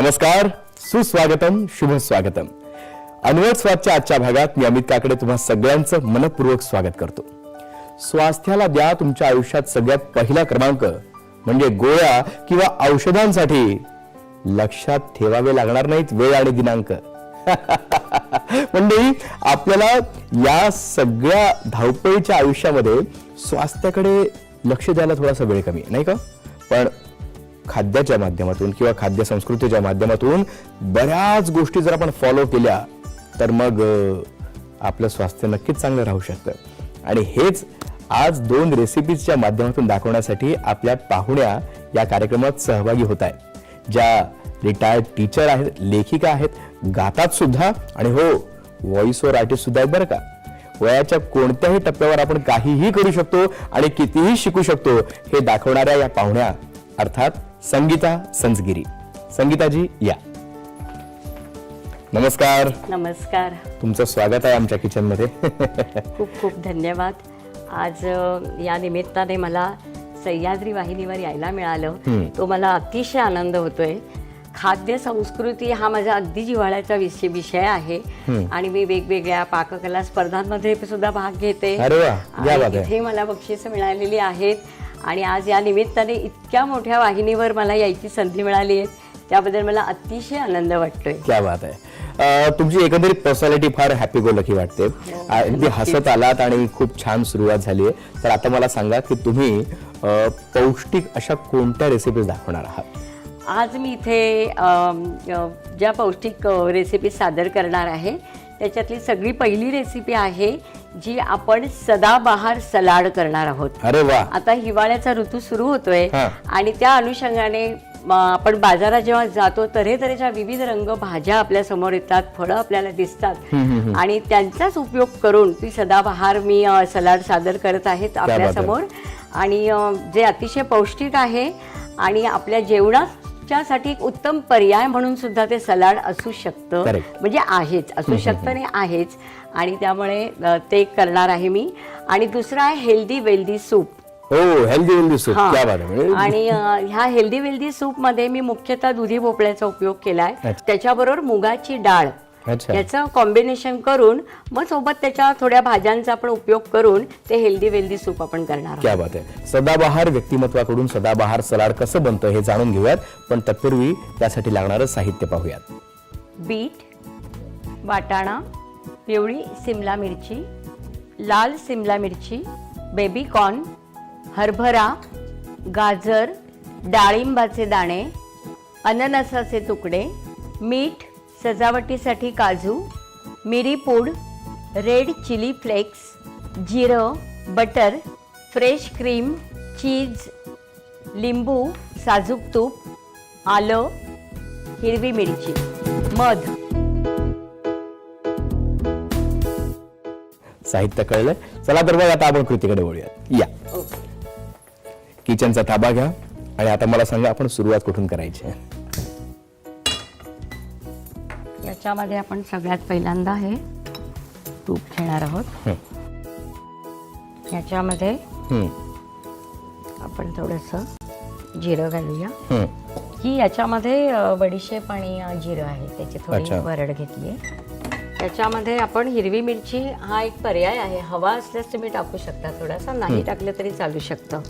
नमस्कार सुस्वागतम शुभ स्वागतम. अनवट स्वादच्या आजच्या भागात मी अमित काकडे तुम्हा सगळ्यांचं मनपूर्वक स्वागत करतो. स्वास्थ्याला द्या तुमच्या आयुष्यात सगळ्यात पहिला क्रमांक म्हणजे गोळ्या किंवा औषधांसाठी. लक्षात ठेवावे लागणार नाहीत वेळ आणि दिनांक. म्हणजे आपल्याला या सगळ्या धावपळीच्या आयुष्यामध्ये स्वास्थ्याकडे लक्ष द्यायला थोडासा वेळ कमी नाही का? पण खाद्याच्या माध्यमातून किंवा खाद्य संस्कृतीच्या माध्यमातून बऱ्याच गोष्टी जर आपण फॉलो केल्या तर मग आपलं स्वास्थ्य नक्कीच चांगलं राहू शकतं. आणि हेच आज दोन रेसिपीजच्या माध्यमातून दाखवण्यासाठी आपल्या पाहुण्या या कार्यक्रमात सहभागी होत आहेत. ज्या रिटायर्ड टीचर आहेत लेखिका आहेत गातात सुद्धा आणि हो व्हॉइस ओव्हर आर्टिस्ट सुद्धा आहेत बरं का. वयाच्या कोणत्याही टप्प्यावर आपण काहीही करू शकतो आणि कितीही शिकू शकतो हे दाखवणाऱ्या या पाहुण्या अर्थात संगीता संजगिरी. संगीताजी या. नमस्कार. नमस्कार. तुमचं स्वागत आहे आमच्या किचनमध्ये खूप खूप धन्यवाद. आज अ, या निमित्ताने मला सह्याद्री वाहिनीवर यायला मिळालं. तो मला अतिशय आनंद होतोय. खाद्य संस्कृती हा माझा अगदी जिव्हाळ्याचा विषय विषय आहे. आणि मी वेगवेगळ्या पाककला स्पर्धांमध्ये सुद्धा भाग घेते. अरे वा, क्या आणि बात आहे. तिथे मला बक्षिसं मिळालेली आहेत. आणि आज या निमित्ताने इतक्या मोठ्या वाहिनीवर मला यायची संधी मिळाली आहे. त्याबद्दल मला अतिशय आनंद वाटतोय. क्या बात आहे. तुमची एकंदरीत पर्सनॅलिटी फार हॅपी गो लकी वाटते. अगदी हसत आलात आणि खूप छान सुरुवात झाली आहे. तर आता मला सांगा की तुम्ही पौष्टिक अशा कोणत्या रेसिपीज दाखवणार आहात? आज मी इथे ज्या पौष्टिक रेसिपी सादर करणार आहे त्याच्यातली सगळी पहिली रेसिपी आहे जी आपण सदाबहार सलाड करणार आहोत. अरे वा. आता हिवाळ्याचा ऋतू सुरू होतोय हा. आणि त्या अनुषंगाने म, आपण बाजारात जेव्हा जातो तऱ्हेतऱ्हेच्या विविध रंग भाज्या आपल्यासमोर येतात फळं आपल्याला दिसतात. आणि त्यांचाच उपयोग करून ती सदाबहार मी अ, सलाड सादर करत आहेत आपल्या बात आहे. समोर. आणि अ, जे अतिशय पौष्टिक आहे आणि आपल्या जेवणाच्यासाठी एक उत्तम पर्याय म्हणून सुद्धा ते सलाड असू शकतं. म्हणजे आहेच असू शकतं नाही आहेच. आणि त्यामुळे ते करणार आहे मी. आणि दुसरं आहे हेल्दी वेल्दी सूप. हो हेल्दी हेल्दी सूप. म्हणजे आणि ह्या हेल्दी वेल्दी सूपमध्ये मी मुख्यतः दुधी भोपळ्याचा उपयोग केलाय. त्याच्याबरोबर मुगाची डाळ. याचं कॉम्बिनेशन करून मग सोबत त्याच्या थोड्या भाज्यांचा आपण उपयोग करून ते हेल्दी वेल्दी सूप आपण करणार क्या बात आहे. सदाबहार व्यक्तिमत्वाकडून सदाबहार सलाड कसं बनतं हे जाणून घेऊयात पण तत्पूर्वी त्यासाठी लागणारं साहित्य पाहूयात. बीट वाटाणा पिवळी सिमला मिरची लाल सिमला मिरची बेबी कॉर्न हरभरा गाजर डाळिंबाचे दाणे अननसाचे तुकडे मीठ सजावटीसाठी काजू मिरी पूड रेड चिली फ्लेक्स जिरं बटर फ्रेश क्रीम चीज लिंबू साजूक तूप आलं हिरवी मिरची. मध. साहित्य कळलंय चला तर मग आता आपण कृतीकडे वळूयात. या. किचनचा ताबा घ्या आणि आता मला सांगा आपण सुरुवात कुठून करायची आहे? याच्यामध्ये आपण सगळ्यात पहिल्यांदा हे तूप घेणार आहोत. याच्यामध्ये आपण थोडंसं जिरं घालूया. हं. ही याच्यामध्ये बडीशेप आणि जिरं आहे. त्याची थोडी. वरड घेतली आहे. त्याच्यामध्ये आपण हिरवी मिरची हा एक पर्याय आहे. हवा असल्यास तुम्ही टाकू शकता. थोडासा नाही टाकलं तरी चालू शकतं.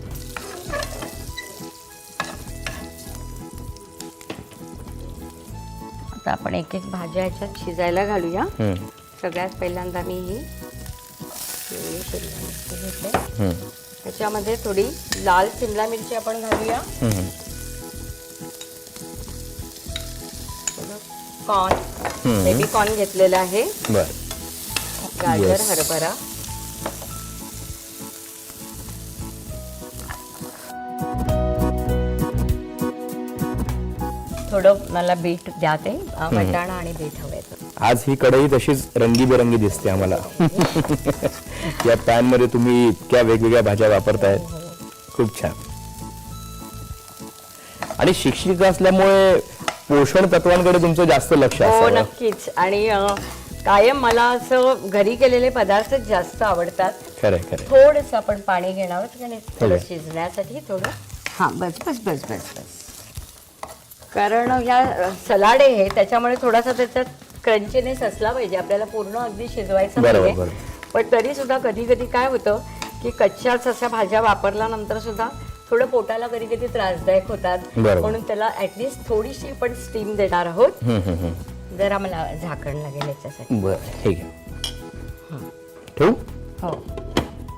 आता आपण एक एक भाज्या याच्यात शिजायला घालूया. सगळ्यात पहिल्यांदा मी ही शिमला घेते. त्याच्यामध्ये थोडी लाल सिमला मिरची आपण घालूया. कॉर्न बेबी कॉर्न घेतलेला आहे. गाजर. हरभरा. थोडं मला बीट द्या ते अ, वटाणा आणि बीट हवं आज ही कढई तशीच रंगीबेरंगी दिसते आम्हाला. या पॅनमध्ये तुम्ही इतक्या वेगवेगळ्या भाज्या वापरताय खूप छान. आणि शिक्षिका असल्यामुळे पोषण तत्वांकडे तुमचं जास्त लक्ष हो असावं. नक्कीच. आणि अ, कायम मला असं घरी केलेले पदार्थच जास्त आवडतात. खरंय खरंय. थोडस आपण पाणी घेणार आहोत आणि थोडं हो. शिजण्यासाठी थोडं हां बस बस बस बस बस. कारण ह्या सलाड आहे त्याच्यामुळे थोडासा त्याच्यात क्रंचीनेस असला पाहिजे आपल्याला पूर्ण अगदी शिजवायचं बरोबर, नाहीये. बरोबर. पण तरी सुद्धा कधी कधी काय होतं की कच्च्याच अशा भाज्या वापरल्यानंतर सुद्धा थोडं पोटाला कधी कधी त्रासदायक होतात बरोबर. म्हणून त्याला ऍटलिस्ट थोडीशी आपण स्टीम देणार आहोत हम्म, हम्म, हम्म. जरा मला झाकण लागेल याच्यासाठी बरं ठीक आहे ठेवू हो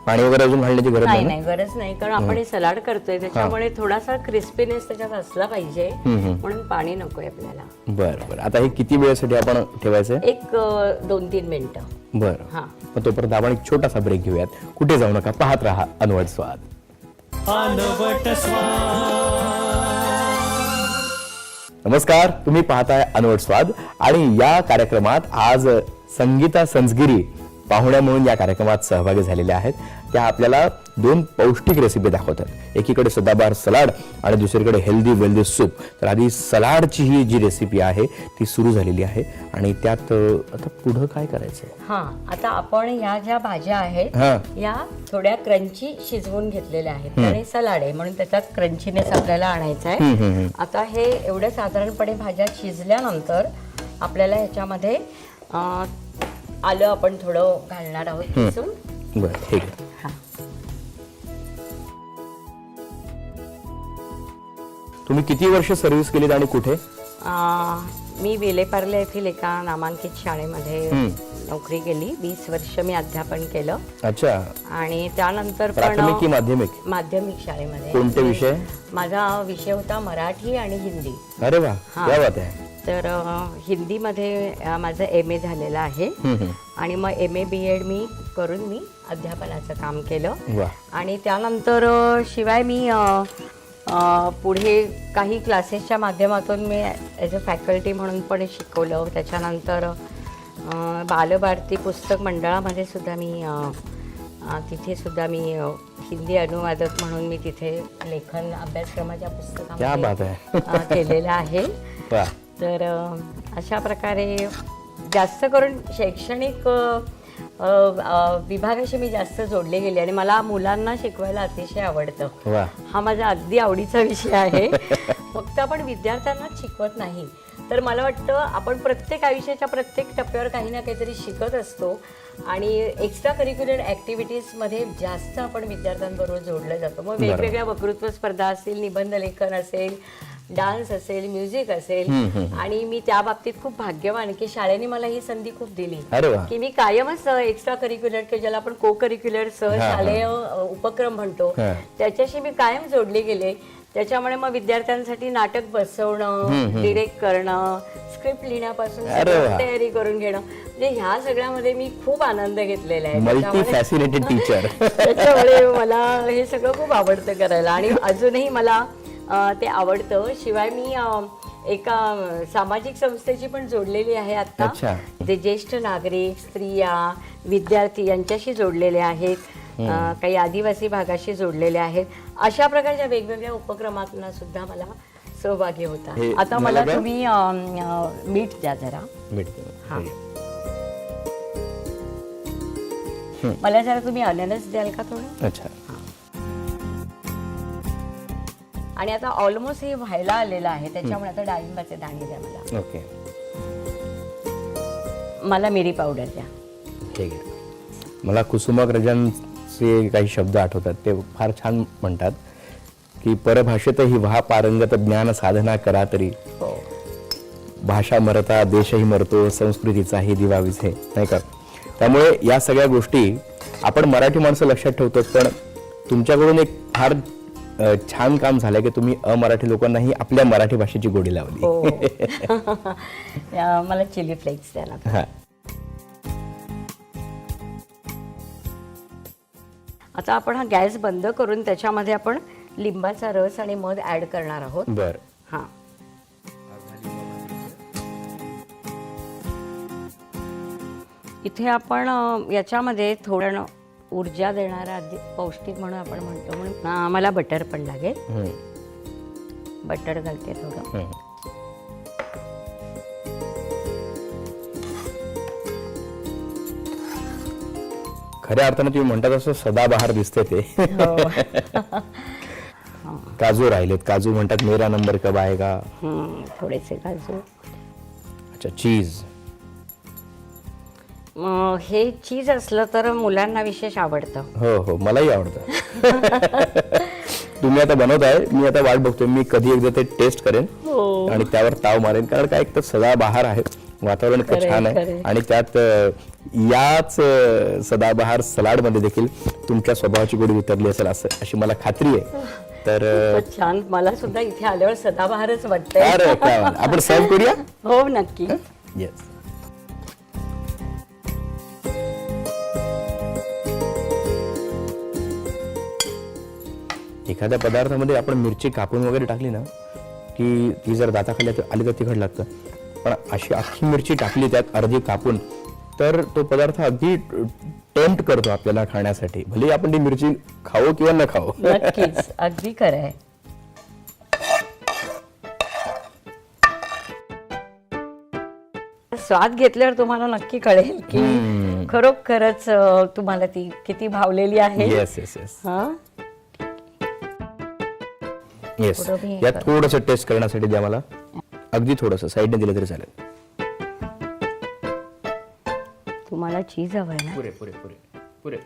पाणी वगैरे अजून घालण्याची गरज नाही नाही नाही गरज नाही. कारण आपण हे सलाड करतोय त्याच्यामुळे थोडासा क्रिस्पीनेस त्याच्यात असला पाहिजे. म्हणून पाणी नकोय आपल्याला. बरं बरं. आता हे किती वेळेसाठी आपण ठेवायचंय एक अ, दोन तीन मिनिटं. बरं. हा. मग तोपर्यंत आपण एक छोटासा ब्रेक घेऊयात. कुठे जाऊ नका पाहत राहा अनवट स्वाद. अनवट नमस्कार तुम्ही पाहताय अनवट स्वाद. आणि या कार्यक्रमात आज संगीता संजगिरी पाहुण्या म्हणून या कार्यक्रमात सहभागी झालेल्या आहेत. त्या आपल्याला दोन पौष्टिक रेसिपी दाखवतात. एकीकडे सदाबार सलाड आणि दुसरीकडे हेल्दी वेल्दी सूप तर आधी सलाडची ही जी रेसिपी आहे ती सुरू झालेली आहे. आणि त्यात आता पुढं काय करायचं हा आता आपण ह्या ज्या भाज्या आहेत या थोड्या क्रंची शिजवून घेतलेल्या आहेत. आणि सलाड आहे म्हणून त्याच्यात क्रंचीनेस आपल्याला आणायचा आहे आता हे एवढं साधारणपणे भाज्या शिजल्यानंतर आपल्याला ह्याच्यामध्ये आलं आपण थोडं घालणार आहोत किसून. बरं ठीक आहे. हा. तुम्ही किती वर्ष सर्व्हिस केलीत आणि कुठे? मी वेलेपार्ले येथील एका नामांकित शाळेमध्ये नोकरी केली. वीस वर्ष मी अध्यापन केलं. अच्छा. आणि त्यानंतर प्राथमिक की पण माध्यमिक? माध्यमिक शाळेमध्ये. कोणते विषय? माझा विषय होता मराठी आणि हिंदी. अरे वा हा. क्या बात आहे. तर अं, हिंदीमध्ये अं, माझं एम ए झालेलं आहे. हम्म, हम्म. आणि मग एम ए बी एड मी करून मी अध्यापनाचं काम केलं. वा. आणि त्यानंतर अ, शिवाय मी अ, अ, पुढे काही क्लासेसच्या माध्यमातून मी ॲज अ फॅकल्टी म्हणून पण शिकवलं. त्याच्यानंतर अ, बालभारती पुस्तक मंडळामध्ये सुद्धा मी अ, अ, तिथे सुद्धा मी अ, हिंदी अनुवादक म्हणून मी तिथे लेखन अभ्यासक्रमाच्या क्या बात पुस्तकामध्ये आहे. अ, केलेलं आहे. वा. तर अ, अशा प्रकारे जास्त करून शैक्षणिक अ, विभागाशी मी जास्त जोडले गेले आणि मला मुलांना शिकवायला अतिशय आवडतं. हा माझा अगदी आवडीचा विषय आहे. फक्त आपण विद्यार्थ्यांनाच शिकवत नाही तर मला वाटतं आपण प्रत्येक आयुष्याच्या प्रत्येक टप्प्यावर काही ना काहीतरी शिकत असतो आणि एक्स्ट्रा करिक्युलर ॲक्टिव्हिटीजमध्ये जास्त आपण विद्यार्थ्यांबरोबर जोडलं जातो. मग वेगवेगळ्या वक्तृत्व स्पर्धा असतील निबंध लेखन असेल डान्स असेल म्युझिक असेल. आणि मी त्या बाबतीत खूप भाग्यवान की शाळेने मला ही संधी खूप दिली. की मी कायमच एक्स्ट्रा करिक्युलर की ज्याला आपण को करिक्युलर सहशालेय अ, उपक्रम म्हणतो. त्याच्याशी मी कायम जोडले गेले. त्याच्यामुळे मग विद्यार्थ्यांसाठी नाटक बसवणं डिरेक्ट करणं स्क्रिप्ट लिहिण्यापासून. तयारी करून घेणं. म्हणजे ह्या सगळ्यामध्ये मी खूप आनंद घेतलेला आहे. त्याच्यामुळे- मला हे सगळं खूप आवडतं करायला. आणि अजूनही मला ते आवडतं. शिवाय मी एका सामाजिक संस्थेची पण जोडलेली आहे. आता. जे ज्येष्ठ नागरिक स्त्रिया विद्यार्थी यांच्याशी जोडलेले आहेत. काही आदिवासी भागाशी जोडलेले आहेत. अशा प्रकारच्या वेगवेगळ्या उपक्रमातून सुद्धा मला सहभागी होता. आता मला. तुम्ही मीठ द्या जरा. हा. मला जरा तुम्ही अननस द्याल का थोडं? अच्छा. आणि आता ऑलमोस्ट हे व्हायला आलेलं आहे. त्याच्यामुळे आता डाळिंबाचे दाणे द्या मला. ओके. मला मिरी पावडर द्या. ठीक आहे. मला कुसुमाग्रजांचे काही शब्द आठवतात. ते फार छान म्हणतात की परभाषेतही व्हा पारंगत ज्ञान साधना करा तरी. हो. भाषा मरता देशही मरतो संस्कृतीचाही दिवा विझे. नाही का? त्यामुळे या सगळ्या गोष्टी आपण मराठी माणसं लक्षात ठेवतो पण तुमच्याकडून एक फार छान काम झालं की तुम्ही अमराठी लोकांनाही आपल्या मराठी भाषेची गोडी लावली. हो. मला चिली फ्लेक्स द्यायला आता आपण हा गॅस बंद करून त्याच्यामध्ये आपण लिंबाचा रस आणि मध ऍड करणार आहोत. बर. हा. इथे आपण याच्यामध्ये थोडं ऊर्जा देणारा पौष्टिक म्हणून आपण म्हणतो. म्हणून आम्हाला बटर पण लागेल. बटर घालते थोडं. खऱ्या अर्थानं तुम्ही म्हणता तसं सदाबहार दिसते ते. काजू राहिलेत. काजू म्हणतात मेरा नंबर कब आएगा? हम्म, थोडेसे काजू. अच्छा चीज हे चीज असलं तर मुलांना विशेष आवडतं. हो हो. मलाही आवडतं. तुम्ही आता बनवताय मी आता वाट बघतोय. मी कधी एकदा ते टेस्ट करेन आणि त्यावर ताव मारेन. कारण काय एक तर सदाबहार आहे. वातावरण इतकं खरंय, छान आहे. खरंय. आणि त्यात अं, याच अं, सदाबहार सलाडमध्ये देखील तुमच्या स्वभावाची गोडी उतरली असेल असं अशी मला खात्री आहे. तर अं, खूपच छान. मला सुद्धा इथे आल्यावर सदाबहारच वाटतंय. अरे काय म्हणा. आपण सर्व करूया? हो नक्की. येस एखाद्या पदार्थामध्ये आपण मिरची कापून वगैरे टाकली ना की ती जर दाताखाली आली- आली तर तिखट लागतं. पण अशी अख्खी मिरची टाकली त्यात अर्धी कापून तर तो पदार्थ अगदी टेम्प्ट करतो आपल्याला खाण्यासाठी. भले आपण ती मिरची खावो किंवा न खावो. नक्कीच. अगदी खरं आहे. स्वाद घेतल्यावर तुम्हाला नक्की कळेल की खरोखरच तुम्हाला ती किती भावलेली आहे. येस येस येस हा? येस हे यात. थोडंसं टेस्ट करण्यासाठी द्या मला. अगदी थोडंसं. साईडने दिलं तरी चालेल. तुम्हाला चीज हवंय ना? पुरे पुरे पुरे. पुरे.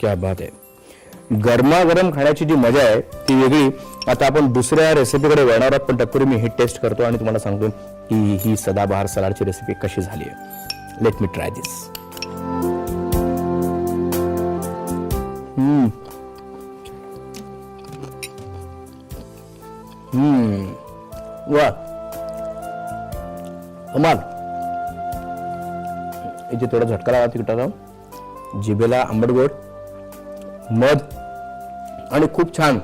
क्या बात आहे. गरमागरम खाण्याची जी मजा आहे ती वेगळी. आता आपण दुसऱ्या रेसिपीकडे वळणार आहोत पण तत्पूर्वी मी ही टेस्ट करतो आणि तुम्हाला सांगतो की ही सदाबहार सलाडची रेसिपी कशी झाली आहे. लेट मी ट्राय दिस वा. कमाल इथे थोडा झटका लावा तिखटाचा जिभेला आंबट गोड मध आणि खूप छान.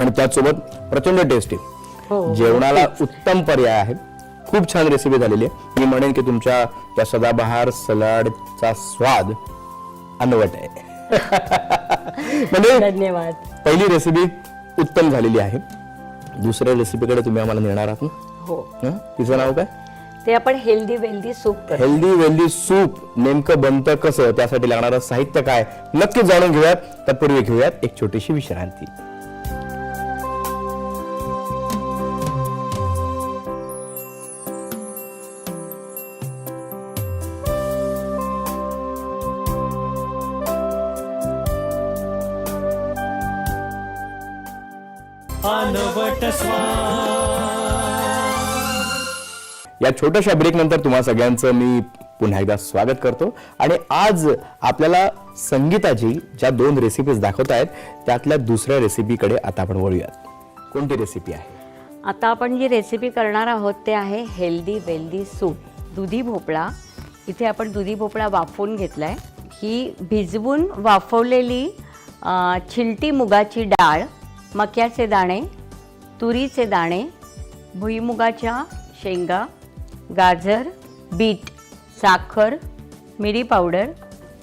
आणि त्याचसोबत प्रचंड टेस्टी हो, जेवणाला उत्तम पर्याय आहे. खूप छान रेसिपी झालेली आहे. मी म्हणेन की तुमच्या या सदाबहार सलाडचा स्वाद अनवट आहे. म्हणजे धन्यवाद. पहिली रेसिपी उत्तम झालेली आहे. दुसऱ्या रेसिपीकडे तुम्ही आम्हाला नेणार आहात ना? हो. हं? तिचं नाव काय? ते आपण हेल्दी वेल्दी सूप करतो हेल्दी वेल्दी सूप नेमकं बनतं कसं? त्यासाठी लागणारं साहित्य काय? नक्कीच जाणून घेऊयात. तत्पूर्वी घेऊयात एक छोटीशी विश्रांती. अनवट या छोट्याशा ब्रेक नंतर तुम्हा सगळ्यांचं मी पुन्हा एकदा स्वागत करतो. आणि आज आपल्याला संगीताची ज्या दोन रेसिपीज दाखवत आहेत त्यातल्या दुसऱ्या रेसिपीकडे आता आपण वळूयात. कोणती रेसिपी आहे? आता आपण जी रेसिपी करणार आहोत ते आहे हेल्दी वेल्दी सूप दुधी भोपळा. इथे आपण दुधी भोपळा वाफवून घेतला आहे ही भिजवून वाफवलेली अ, छिलटी मुगाची डाळ मक्याचे दाणे तुरीचे दाणे भुईमुगाच्या शेंगा गाजर बीट साखर मिरी पावडर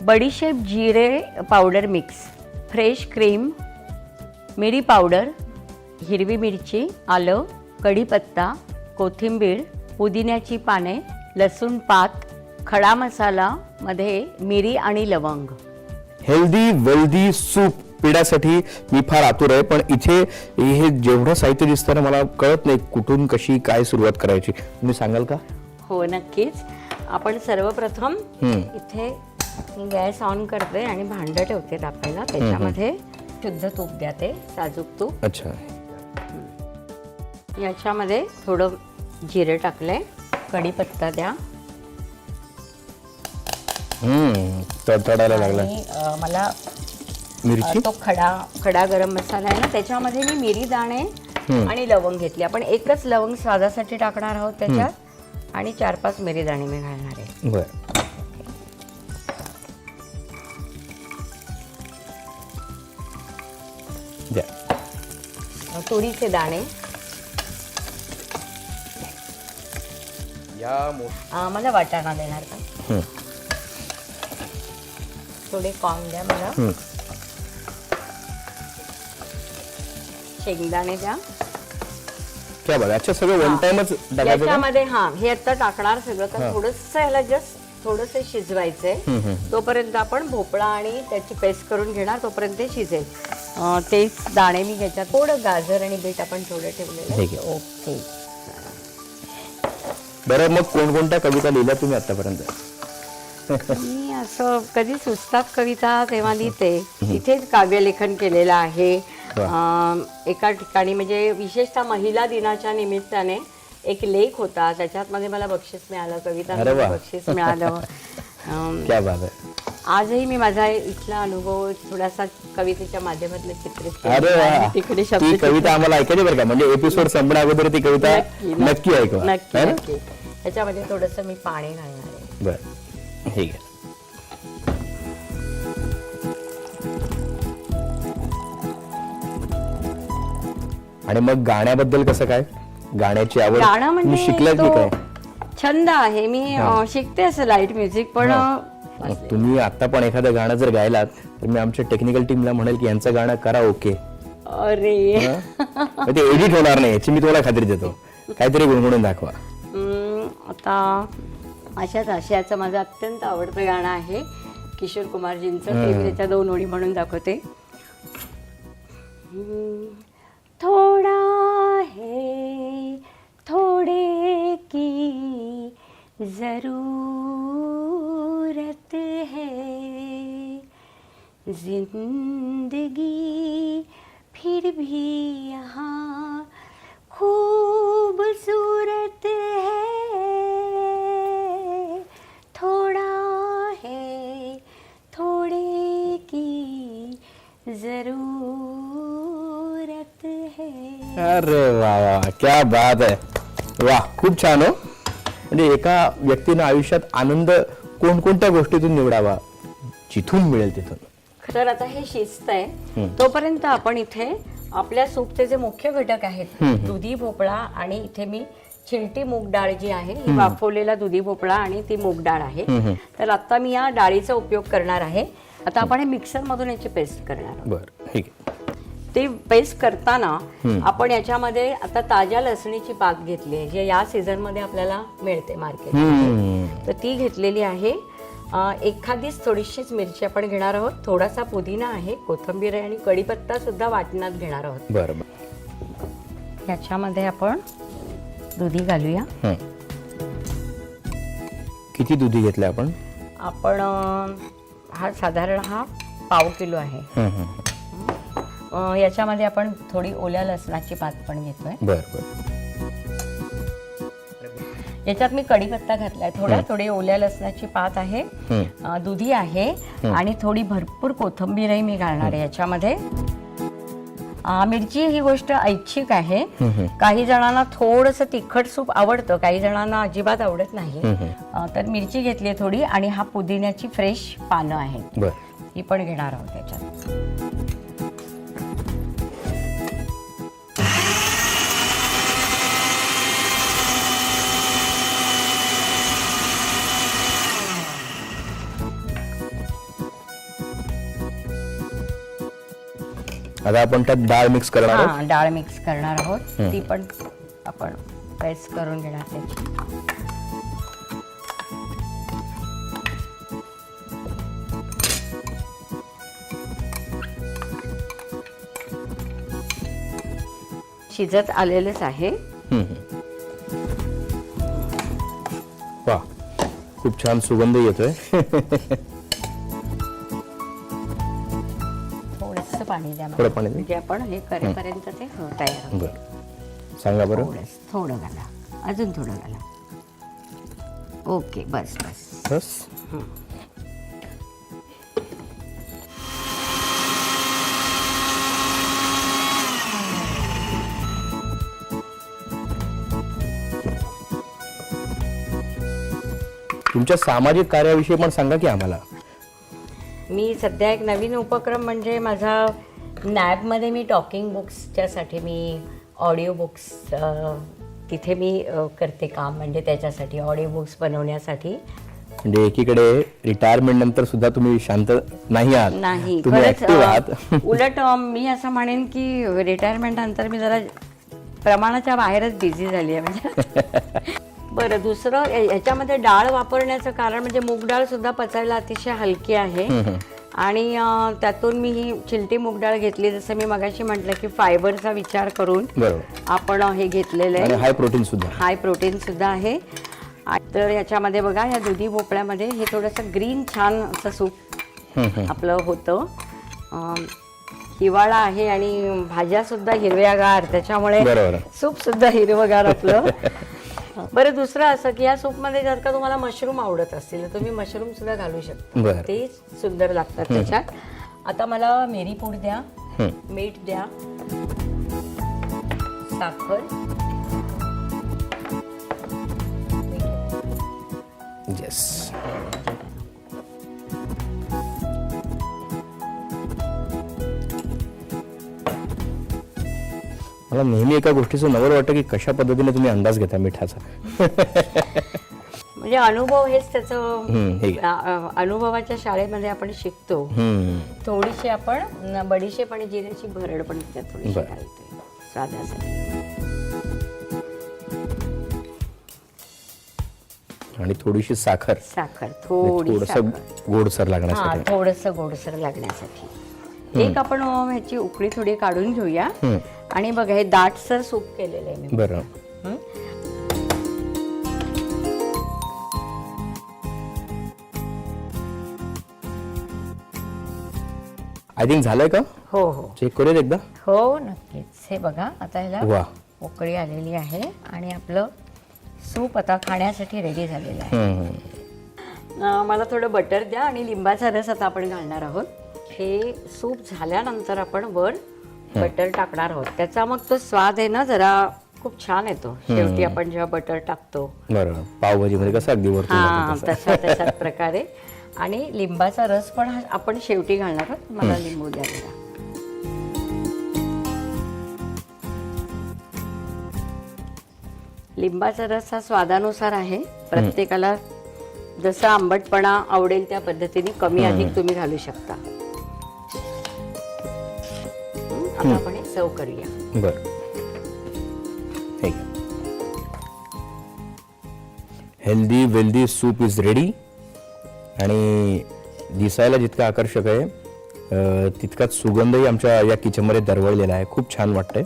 बडीशेप जिरे पावडर मिक्स फ्रेश क्रीम मिरी पावडर हिरवी मिरची आलं कढीपत्ता कोथिंबीर पुदिन्याची पाने लसूण पात खडा मसालामध्ये मिरी आणि लवंग. Healthy wealthy soup. पिण्यासाठी मी फार आतुर आहे पण इथे हे जेवढं साहित्य दिसतं ना मला कळत नाही कुठून कशी काय सुरुवात करायची. तुम्ही सांगाल का? हो नक्कीच. आपण सर्वप्रथम. इथे गॅस ऑन करते आणि भांडं ठेवते तापायला त्याच्यामध्ये शुद्ध तूप द्या ते साजूक तूप. अच्छा. याच्यामध्ये थोडं जिरे टाकले कढीपत्ता द्या. लागला अ, मला मिरची? तो खडा खडा गरम मसाला आहे ना त्याच्यामध्ये मी मिरी दाणे आणि लवंग घेतली. आपण एकच लवंग स्वादासाठी टाकणार आहोत त्याच्यात आणि चार पाच मिरी दाणे मी घालणार आहे. बर. तुरीचे दाणे. मला वाटाणा देणार का? हं, थोडे कॉर्न द्या मला. शेंगदाणे द्या क्या बघा अच्छा सगळं वन टाइमच टाकायचं का? याच्यामध्ये हा हे आता टाकणार सगळं तर थोडस याला जस्ट थोडस शिजवायचंय. तोपर्यंत आपण भोपळा आणि त्याची पेस्ट करून घेणार तोपर्यंत ते शिजेल. अं, तेच दाणे मी घ्यायच्यात थोडं गाजर आणि बीट आपण थोडं ठेवलेलं ठीक आहे. ओके. बरं मग कोणकोणत्या कविता लिहिल्या तुम्ही आतापर्यंत? मी असं कधी सुचतात कविता तेव्हा लिहिते. इथेच काव्यलेखन केलेलं आहे. अं, एका ठिकाणी म्हणजे विशेषतः महिला दिनाच्या निमित्ताने एक लेख होता. त्याच्यात मध्ये मला बक्षीस मिळालं कविता वा. बक्षीस मिळालं. अं, क्या बात आहे. आजही मी माझा इथला अनुभव थोडासा कवितेच्या माध्यमातून चित्रित केलेला अरे आहे. वा. तिकडे ती शब्द कविता आम्हाला ऐकायची बरं का? म्हणजे एपिसोड संपण्या अगोदर ती कविता नक्की नक्की ऐकवा. नक्की है ना? नक्की. त्याच्यामध्ये थोडस मी पाणी घालणार आहे. बरं. ठीक आहे. आणि मग गाण्याबद्दल कसं काय? गाण्याची आवड गाणं तुम्ही म्हणजे शिकलात की तो काय? छंद आहे. मी अं, शिकते असं लाइट म्युझिक पण मग तुम्ही आता पण एखादं गाणं जर गायलात तर मी आमच्या टेक्निकल टीमला म्हणेल की यांचं गाणं करा ओके अरे. ते एडिट होणार नाही याची मी तुम्हाला खात्री देतो. काहीतरी गुणगुणून दाखवा. हम्म, आता अशाच आशयाचं माझं अत्यंत आवडतं गाणं आहे. किशोर कुमारजींचं ते मी त्याच्या दोन ओळी म्हणून दाखवते. हम्म, थोडा है, थोड़े की ज़रूरत है। ज़िंदगी फिर भी यहाँ खूबसूरत है, थोड़ा है, थोड़े की ज़रूरत है अरे वा वा क्या बात आहे. वा खूप छान हो. म्हणजे एका व्यक्तीनं आयुष्यात आनंद कोणकोणत्या गोष्टीतून निवडावा जिथून मिळेल तिथून? तर आता हे शिस्त आहे. तोपर्यंत आपण इथे आपल्या सूपचे जे मुख्य घटक आहेत दुधी भोपळा आणि इथे मी चिलटी मूग डाळ जी आहे ही वाफवलेला दुधी भोपळा आणि ती मूग डाळ आहे. तर आता मी या डाळीचा उपयोग करणार आहे. आता आपण हे मिक्सर मधून याची पेस्ट करणार. बर ठीक आहे. ते पेस्ट करताना आपण याच्यामध्ये आता ताज्या लसणीची पात घेतली आहे जे या सीझनमध्ये आपल्याला मिळते मार्केट. तर ती घेतलेली आहे. एखादीच थोडीशीच मिरची आपण घेणार आहोत. थोडासा पुदिना आहे कोथिंबीर आहे आणि कढीपत्ता सुद्धा वाटणात घेणार आहोत. बरं बरं. याच्यामध्ये आपण दुधी घालूया. किती दुधी घेतले आपण? आपण हा साधारण हा पाव किलो आहे. याच्यामध्ये आपण थोडी ओल्या लसणाची पात पण घेतोय. बरं बरं. याच्यात मी कढीपत्ता घातलाय. थोडा थोडी ओल्या लसणाची पात आहे हं. दुधी आहे आणि थोडी भरपूर कोथिंबीरही मी घालणार आहे याच्यामध्ये. मिरची ही गोष्ट ऐच्छिक आहे. काही जणांना थोडंसं तिखट सूप आवडतं काही जणांना अजिबात आवडत नाही. तर मिरची घेतली थोडी आणि हा पुदिन्याची फ्रेश पानं आहेत ही पण घेणार आहोत त्याच्यात आता आपण त्यात डाळ मिक्स करणार आहोत. हा डाळ मिक्स करणार आहोत. ती पण आपण पेस्ट करून घेणार त्याची शिजत आलेलंच आहे. वा खूप छान सुगंध येतोय. थोडं पाणी. म्हणजे आपण हे करेपर्यंत ते हो, तयार होईल. बरं. सांगा बरं. थोडंच थोडं घाला. अजून थोडं घाला. ओके बस बस. बस. तुमच्या सामाजिक कार्याविषयी पण सांगा की आम्हाला. मी सध्या एक नवीन उपक्रम म्हणजे माझा नॅबमध्ये मी टॉकिंग बुक्सच्यासाठी मी ऑडिओ बुक्स तिथे मी करते काम म्हणजे त्याच्यासाठी ऑडिओ बुक्स बनवण्यासाठी. म्हणजे एकीकडे रिटायरमेंट नंतर सुद्धा तुम्ही शांत नाही आहात. नाही तुम्ही ऍक्टिव्ह आहात. उलट मी असं म्हणेन की रिटायरमेंट नंतर मी जरा प्रमाणाच्या बाहेरच बिझी झाली आहे म्हणजे. बरं दुसरं याच्यामध्ये डाळ वापरण्याचं कारण म्हणजे मूग डाळ सुद्धा पचायला अतिशय हलकी आहे. आणि त्यातून मी ही चिलटी मूग डाळ घेतली. जसं मी मगाशी म्हटलं की फायबरचा विचार करून आपण हे घेतलेलं आहे. हाय प्रोटीन सुद्धा. हाय प्रोटीन सुद्धा आहे. तर याच्यामध्ये बघा या दुधी भोपळ्यामध्ये हे थोडंसं ग्रीन छान असं सूप आपलं होतं. हिवाळा आहे आणि भाज्या सुद्धा हिरव्यागार. त्याच्यामुळे. सूप सुद्धा हिरवगार आपलं. बरं दुसरं असं की या सूपमध्ये जर का तुम्हाला मशरूम आवडत असतील तर तुम्ही मशरूम सुद्धा घालू शकता. बरं. ते सुंदर लागतात त्याच्यात. आता मला मेरी पूड द्या मीठ द्या साखर. येस मला नेहमी एका गोष्टीचं नवल वाटतं की कशा पद्धतीने तुम्ही अंदाज घेता मिठाचा. म्हणजे अनुभव हेच त्याचं हम्म, हे. अ- अ- अनुभवाच्या शाळेमध्ये आपण शिकतो. हम्म. थोडीशी आपण बडीशेप आणि जिऱ्याची भरड पण त्यात थोडीशी बरं. घालते स्वादासाठी आणि थोडीशी साखर. साखर थोडी थोडस साखर. गोडसर हा लागण्यासाठी थोडस गोडसर लागण्यासाठी. एक आपण अ, ह्याची उकळी थोडी काढून घेऊया. हम्म. आणि बघा हे दाटसर सूप केलेलं आहे मी. बरं. हं? आय थिंक झालंय का? हो हो. चेक करूयात एकदा. हो नक्कीच. हे बघा आता ह्याला वा. उकळी आलेली आहे आणि आपलं सूप आता खाण्यासाठी रेडी झालेलं आहे. हम्म. अं, मला थोडं बटर द्या आणि लिंबाचा रस आता आपण घालणार आहोत. हे सूप झाल्यानंतर आपण वर बटर टाकणार आहोत. त्याचा मग तो स्वाद आहे ना जरा खूप छान येतो. शेवटी आपण जेव्हा बटर टाकतो. बरं. पावभाजी मध्ये कसं अगदी हा तसं. तशा तशाच प्रकारे. आणि लिंबाचा रस पण आपण शेवटी घालणार आहोत. मला लिंबू द्या जरा. लिंबाचा रस हा स्वादानुसार आहे. प्रत्येकाला जसा आंबटपणा आवडेल त्या पद्धतीने कमी अधिक तुम्ही घालू शकता. आता आपण हे सर्व करूया. बरं. Healthy wealthy soup is ready आणि दिसायला जितकं आकर्षक आहे अं, तितकाच सुगंधही आमच्या या किचनमध्ये दरवळलेला आहे. खूप छान वाटतंय.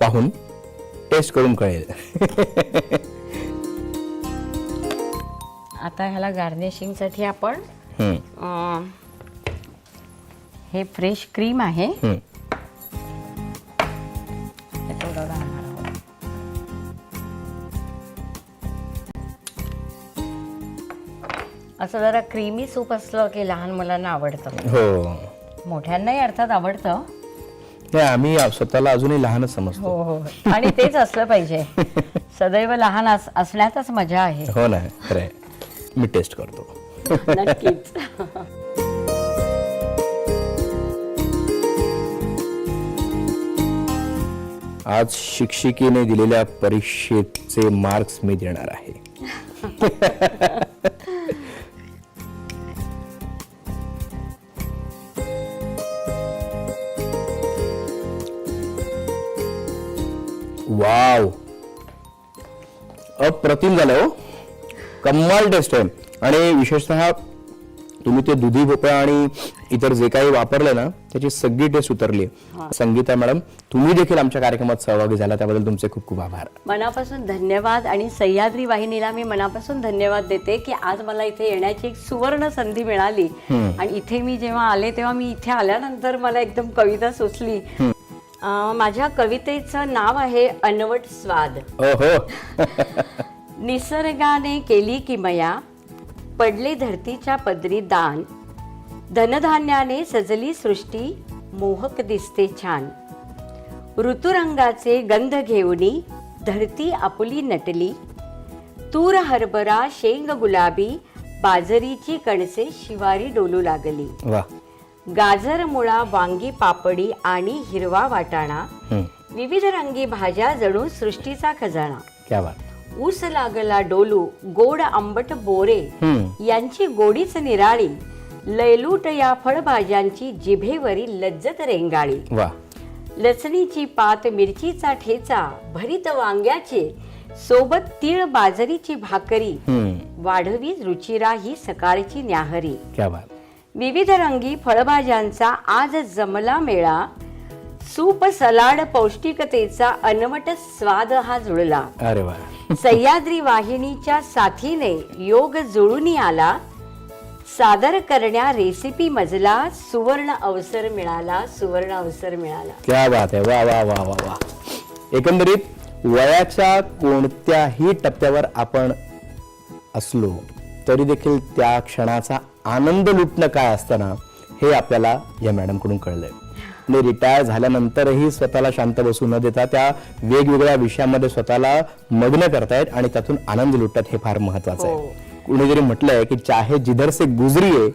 पाहून टेस्ट करून कळेल. आता ह्याला गार्निशिंगसाठी आपण अं, हे फ्रेश क्रीम आहे. हे असं जरा क्रीमी सूप असलं की लहान मुलांना आवडतं. हो. मोठ्यांनाही अर्थात आवडतं. नाही आम्ही स्वतःला अजूनही लहानच समजतो. हो हो. आणि तेच असलं पाहिजे. सदैव लहान अस असण्यातच मजा आहे. हो ना खरंय. मी टेस्ट करतो. नक्कीच. आज शिक्षिकेने दिलेल्या परीक्षेचे मार्क्स मी देणार आहे. वाव. अप्रतिम झालं हो. कमाल टेस्ट आहे. आणि विशेषतः तुम्ही ते दुधी भोपळा आणि इतर जे काही वापरलं ना त्याची सगळी टेस्ट उतरली संगीता मॅडम तुम्ही देखील आमच्या कार्यक्रमात सहभागी झाला त्याबद्दल तुमचे खूप खूप आभार. मनापासून धन्यवाद आणि सह्याद्री वाहिनीला मी मनापासून धन्यवाद देते की आज मला इथे येण्याची एक सुवर्ण संधी मिळाली. आणि इथे मी जेव्हा आले तेव्हा मी इथे आल्यानंतर मला एकदम कविता सुचली. माझ्या कवितेचं नाव आहे अनवट स्वाद. निसर्गाने केली किमया पडले धरतीच्या पदरी दान. धनधान्याने सजली सृष्टी मोहक दिसते छान. ऋतुरंगाचे गंध घेऊनी धरती आपुली नटली. तूर हरभरा शेंग गुलाबी बाजरीची कणसे शिवारी डोलू लागली. गाजर मुळा वांगी पापडी आणि हिरवा वाटाणा. विविध रंगी भाज्या जणू सृष्टीचा खजाना. क्या बात. ऊस लागला डोलू गोड आंबट बोरे. यांची गोडीच निराळी. लयलूट या फळभाज्यांची जिभेवरी लज्जत रेंगाळी. लसणीची पात मिरचीचा ठेचा भरीत वांग्याचे सोबत तीळ बाजरीची भाकरी. वाढवी रुचिरा ही सकाळची न्याहरी. क्या बात. विविध रंगी फळभाज्यांचा आज जमला मेळा. सूप सलाड पौष्टिकतेचा अनवट स्वाद हा जुळला. अरे वा. सह्याद्री वाहिनीच्या साथीने योग जुळून आला. सादर करण्या रेसिपी मजला सुवर्ण अवसर मिळाला सुवर्ण अवसर मिळाला. क्या बात आहे. वा वा वा वा वा. एकंदरीत वयाच्या कोणत्याही टप्प्यावर आपण असलो तरी देखील त्या क्षणाचा आनंद लुटणं काय असतं ना हे आपल्याला या मॅडमकडून कळलंय. म्हणजे रिटायर झाल्यानंतरही स्वतःला शांत बसू न देता त्या वेगवेगळ्या विषयामध्ये स्वतःला मग्न करतायत आणि त्यातून आनंद लुटतात हे फार महत्वाचं हो. आहे कुणीतरी म्हटलंय की चाहे जिधर से गुजरिए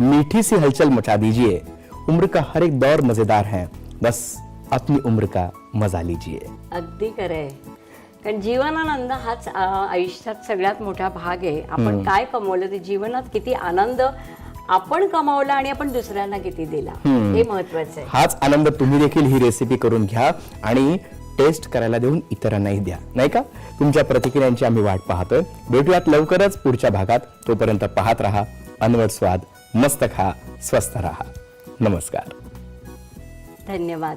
मीठी सी हलचल मचा दीजिए उम्र का हर एक दौर मजेदार है बस अपनी उम्र का मजा लीजिए. अगदी खरंय कारण जीवनानंद हाच आयुष्यात सगळ्यात मोठा भाग आहे. आपण काय कमवलं ते जीवनात किती आनंद आपण कमावला आणि आपण दुसऱ्यांना किती दिला? हे महत्वाचं आहे. हाच आनंद तुम्ही देखील ही रेसिपी करून घ्या आणि टेस्ट करायला देऊन इतरांनाही द्या. नाही का? तुमच्या प्रतिक्रियांची आम्ही वाट पाहतोय. भेटूयात लवकरच पुढच्या भागात. तोपर्यंत पाहत राहा. अनवट स्वाद. मस्त खा. स्वस्त राहा. नमस्कार. धन्यवाद.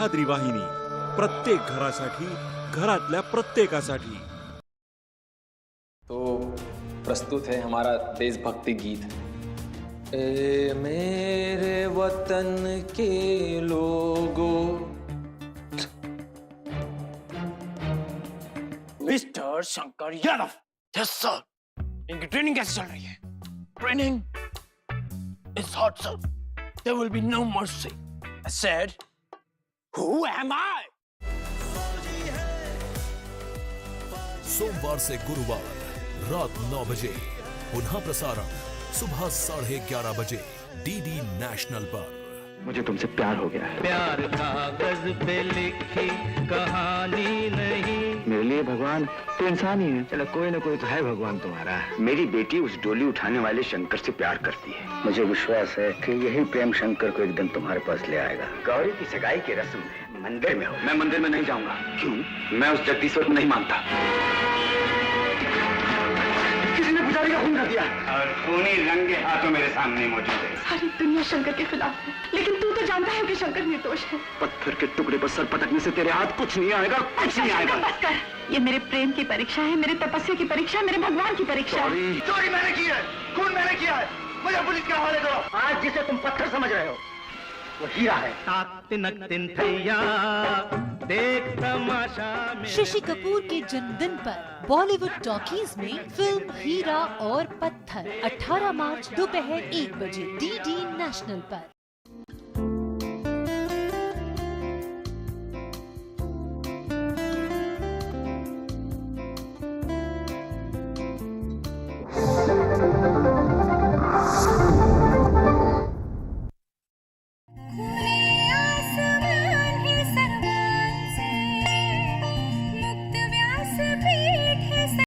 सह्याद्री वाहिनी प्रत्येक घरासाठी घरातल्या प्रत्येकासाठी. तो प्रस्तुत है हमारा देशभक्ति गीत. ए मेरे वतन के लोगों mister Shankar Yadav yes sir. इनकी ट्रेनिंग कैसे चल रही है? Training is hot sir there will be no mercy I said who am I? सोमवार से गुरुवार रात 9 बजे पुनः प्रसारण सुबह साढ़े ग्यारह बजे डीडी नेशनल पर। मुझे तुमसे प्यार हो गया है। प्यार कागज़ पे लिखी कहानी नहीं। मेरे लिए भगवान तो इंसान ही है। चलो कोई ना कोई तो है भगवान तुम्हारा। मेरी बेटी उस डोली उठाने वाले शंकर से प्यार करती है। मुझे विश्वास है कि यही प्रेम शंकर को एक दिन तुम्हारे पास ले आएगा। गौरी की सगाई की रस्म मंदिर में हो। मैं मंदिर में नहीं जाऊँगा। क्यों? मैं उस जगदीश्वर को नहीं मानता। किसी का खून कर दिया और खूनी रंगे हाथों मेरे सामने मौजूद है। सारी दुनिया शंकर के खिलाफ है। लेकिन तू तो जानता है कि शंकर निर्दोष है। पत्थर के टुकड़े पर सर पटकने से तेरे हाथ कुछ नहीं आएगा कुछ नहीं आएगा। बस कर। ये मेरे प्रेम की परीक्षा है मेरे तपस्या की परीक्षा है मेरे भगवान की परीक्षा है। चोरी मैंने की है। खून मैंने किया है। मुझे पुलिस के हवाले करो। आज जिसे तुम पत्थर समझ रहे हो वो हीरा है। तिनक तिन थैया देख तमाशा में शशि कपूर के जन्मदिन पर बॉलीवुड टॉकीज में फिल्म हीरा और पत्थर। 18 मार्च दोपहर एक बजे डीडी नेशनल पर।